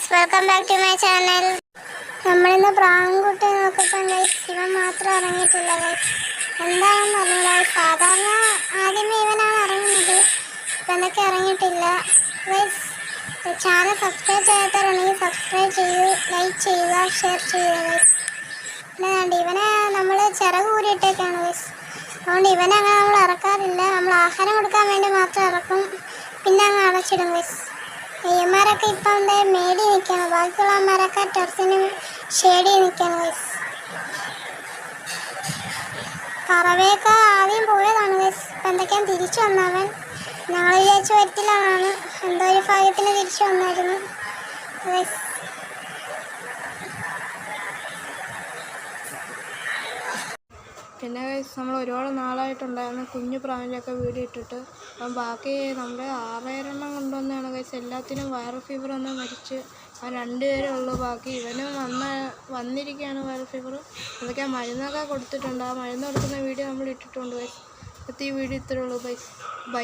Guys welcome back to my channel നമ്മളിന്ന് പ്രാൺകുട്ടി നോക്കിയപ്പോൾ ഗൈസ് ഇവൻ മാത്രം ഇറങ്ങിയിട്ടില്ല ഗൈസ്. എന്താണെന്ന് അറിയില്ല. സാധാരണ ആദ്യമേ ഇവനാണ് ഇറങ്ങുന്നത്. ഇവനൊക്കെ ഇറങ്ങിയിട്ടില്ല. ഗൈസ് ചാനൽ സബ്സ്ക്രൈബ് ചെയ്യാത്തവരുണ്ടെങ്കിൽ സബ്സ്ക്രൈബ് ചെയ്യൂ ലൈക്ക് ചെയ്യുക ഷെയർ ചെയ്യുക ഗൈസ്. പിന്നെ ഇവനെ നമ്മൾ ചിറക് ഊരിയിട്ടേക്കാണ് ഗൈസ്. അതുകൊണ്ട് ഇവനെ അങ്ങനെ നമ്മൾ ഇറക്കാറില്ല. നമ്മൾ ആഹാരം കൊടുക്കാൻ വേണ്ടി മാത്രം ഇറക്കും. പിന്നെ അങ്ങ് അടച്ചിടും ഗൈസ്. അയ്യന്മാരൊക്കെ ഇപ്പം എന്താ മേടി നിൽക്കണം. ബാക്കിയുള്ള അമ്മമാരൊക്കെ ടെറസിനും ഷേഡി നിൽക്കണം ഗൈസ് പറവയൊക്കെ ആദ്യം പോയതാണ് ഗൈസ് ഇപ്പം എന്തൊക്കെയാണ് തിരിച്ചു വന്നവൻ? ഞങ്ങൾ വിചാരിച്ചു വരത്തില്ലാന്നാണ് എന്തോ ഒരു ഭാഗ്യത്തിന് തിരിച്ചു വന്നായിരുന്നു ഗൈസ് പിന്നെ നമ്മൾ ഒരുപാട് നാളായിട്ടുണ്ടായിരുന്നു കുഞ്ഞു പ്രാവിന്റെയൊക്കെ വീട് ഇട്ടിട്ട്. അപ്പം ബാക്കി നമ്മുടെ ആറേഴെണ്ണം കൈസ് എല്ലാത്തിനും വൈറൽ ഫീവർ വന്ന് മരിച്ച്. ആ രണ്ട് പേരേ ഉള്ളൂ. ബാക്കി ഇവനും വന്ന വന്നിരിക്കുകയാണ് വൈറൽ ഫീവർ അതൊക്കെ മരുന്നൊക്കെ കൊടുത്തിട്ടുണ്ട്. ആ മരുന്ന് കൊടുക്കുന്ന വീഡിയോ നമ്മൾ ഇട്ടിട്ടുണ്ട് കൈസ് ഇപ്പോഴത്തെ ഈ വീഡിയോ ഇത്രയേ ഉള്ളൂ. Bye bye